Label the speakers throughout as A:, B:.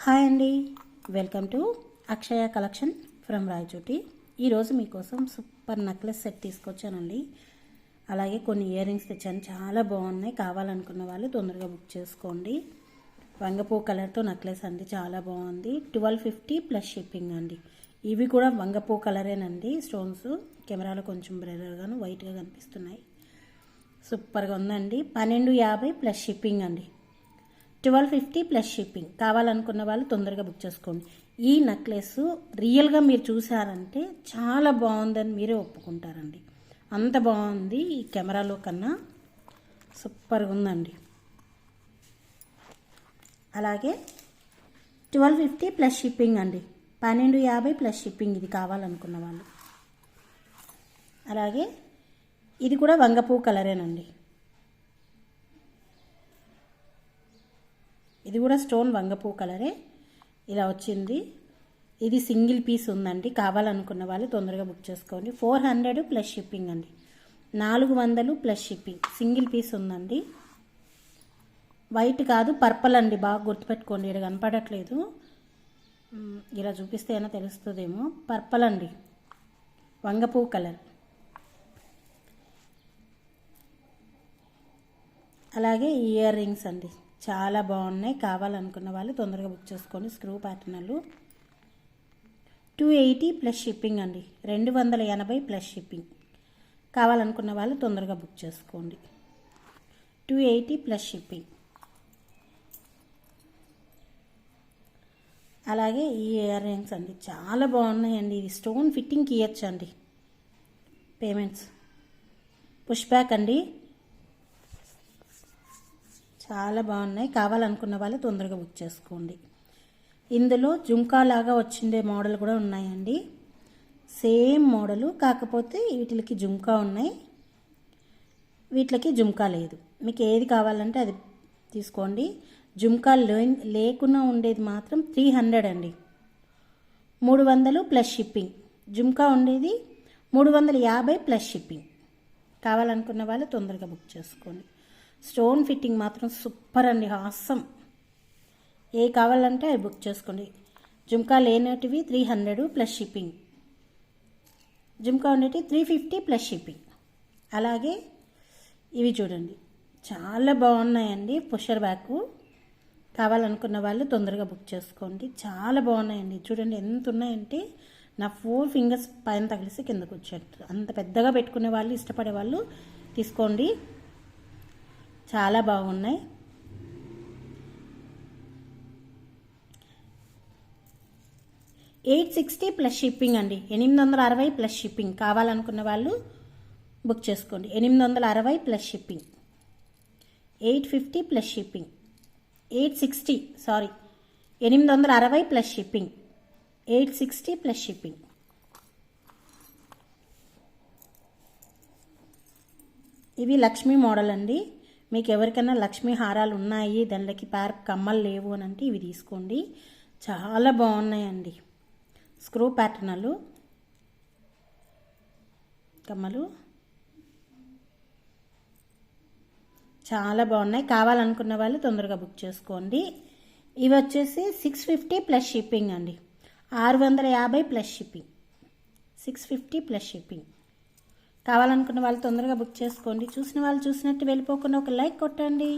A: Hi అండి. Welcome to Akshaya collection from Rayachoti. ఈరోజు మీకోసం సూపర్ నెక్లెస్ సెట్ తీసుకొచ్చానండి. అలాగే కొన్ని ఇయర్ రింగ్స్ తెచ్చాను. చాలా బాగున్నాయి. కావాలనుకున్న వాళ్ళు తొందరగా బుక్ చేసుకోండి. వంగపూ కలర్తో నెక్లెస్ అండి. చాలా బాగుంది. ట్వెల్వ్ ఫిఫ్టీ ప్లస్ షిప్పింగ్ అండి. ఇవి కూడా వంగపూ కలరేనండి. స్టోన్స్ కెమెరాలో కొంచెం బ్రెరర్గాను వైట్గా కనిపిస్తున్నాయి. సూపర్గా ఉందండి. పన్నెండు యాభై ప్లస్ షిప్పింగ్ అండి. Twelve fifty plus shipping. కావాలనుకున్న వాళ్ళు తొందరగా బుక్ చేసుకోండి. ఈ నెక్లెస్ రియల్గా మీరు చూసారంటే చాలా బాగుందని మీరే ఒప్పుకుంటారండి. అంత బాగుంది ఈ కెమెరాలో కన్నా. సూపర్గా ఉందండి. అలాగే ట్వెల్వ్ ఫిఫ్టీ ప్లస్ షిప్పింగ్ అండి. పన్నెండు యాభై ప్లస్ షిప్పింగ్ ఇది కావాలనుకున్న వాళ్ళు. అలాగే ఇది కూడా వంగపూ కలరేనండి. ఇది కూడా స్టోన్ వంగపూ కలరే. ఇలా వచ్చింది. ఇది సింగిల్ పీస్ ఉందండి. కావాలనుకున్న వాళ్ళు తొందరగా బుక్ చేసుకోండి. ఫోర్ హండ్రెడ్ ప్లస్ షిప్పింగ్ అండి. నాలుగు వందలు ప్లస్ షిప్పింగ్. సింగిల్ పీస్ ఉందండి. వైట్ కాదు పర్పల్ అండి. బాగా గుర్తుపెట్టుకోండి. ఇక్కడ కనపడట్లేదు. ఇలా చూపిస్తే అయినా తెలుస్తుందేమో. పర్పల్ అండి. వంగపూ కలర్. అలాగే ఇయర్ రింగ్స్ అండి. చాలా బాగున్నాయి. కావాలనుకున్న వాళ్ళు తొందరగా బుక్ చేసుకోండి. స్క్రూ ప్యాటర్నలు టూ ఎయిటీ ప్లస్ షిప్పింగ్ అండి. రెండు వందల ఎనభై ప్లస్ షిప్పింగ్. కావాలనుకున్న వాళ్ళు తొందరగా బుక్ చేసుకోండి. Two eighty plus shipping. అలాగే ఈ ఇయర్ రింగ్స్ అండి. చాలా బాగున్నాయండి. ఇది స్టోన్ ఫిట్టింగ్కి ఇవ్వచ్చు అండి. పేమెంట్స్. పుష్ బ్యాక్ అండి. చాలా బాగున్నాయి. కావాలనుకున్న వాళ్ళు తొందరగా బుక్ చేసుకోండి. ఇందులో జుంకా లాగా వచ్చిండే మోడల్ కూడా ఉన్నాయండి. సేమ్ మోడలు కాకపోతే వీటికి జుంకా ఉన్నాయి. వీటికి జుంకా లేదు. మీకు ఏది కావాలంటే అది తీసుకోండి. జుంకా లే లేకుండా ఉండేది మాత్రం త్రీ హండ్రెడ్ అండి. మూడు వందలు ప్లస్ షిప్పింగ్ జుంకా ఉండేది మూడు వందల యాభై ప్లస్ షిప్పింగ్ కావాలనుకున్న వాళ్ళు తొందరగా బుక్ చేసుకోండి. స్టోన్ ఫిట్టింగ్ మాత్రం సూపర్ అండి హాసం ఏ కావాలంటే అవి బుక్ చేసుకోండి. Jhumka లేనటివి three hundred plus shipping jhumka ఉండేవి త్రీ ఫిఫ్టీ ప్లస్ షిప్పింగ్ అలాగే ఇవి చూడండి. చాలా బాగున్నాయండి పుషర్ బ్యాక్ కావాలనుకున్న వాళ్ళు తొందరగా బుక్ చేసుకోండి. చాలా బాగున్నాయండి. చూడండి ఎంత ఉన్నాయంటే నా ఫోర్ ఫింగర్స్ పైన తగిలిసి కిందకు వచ్చారు అంత పెద్దగా పెట్టుకునే వాళ్ళు ఇష్టపడే వాళ్ళు తీసుకోండి. చాలా బాగున్నాయి. ఎయిట్ సిక్స్టీ ప్లస్ షిప్పింగ్ అండి. ఎనిమిది వందల అరవై ప్లస్ షిప్పింగ్. కావాలనుకున్న వాళ్ళు బుక్ చేసుకోండి. ఎనిమిది వందల అరవై plus shipping. Eight fifty plus shipping. Eight sixty sorry ఎనిమిది వందల అరవై plus shipping. Eight sixty plus shipping. ఇవి లక్ష్మీ మోడల్ అండి. మీకు ఎవరికైనా లక్ష్మీ హారాలు ఉన్నాయి దానికి పేర్ కమ్మలు లేవు అని అంటే ఇవి తీసుకోండి. చాలా బాగున్నాయండి. స్క్రూ ప్యాటర్నలు కమ్మలు. చాలా బాగున్నాయి. కావాలనుకున్న వాళ్ళు తొందరగా బుక్ చేసుకోండి. ఇవి వచ్చేసి సిక్స్ ఫిఫ్టీ ప్లస్ షిప్పింగ్ అండి. ఆరు వందల యాభై plus shipping. Six fifty plus shipping. కావాలనుకున్న వాళ్ళు తొందరగా బుక్ చేసుకోండి. చూసిన వాళ్ళు చూసినట్టు వెళ్ళిపోకుండా ఒక లైక్ కొట్టండి.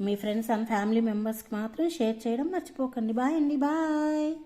A: మీ ఫ్రెండ్స్ అండ్ ఫ్యామిలీ మెంబర్స్కి మాత్రం షేర్ చేయడం మర్చిపోకండి. బాయ్ అండి. బాయ్.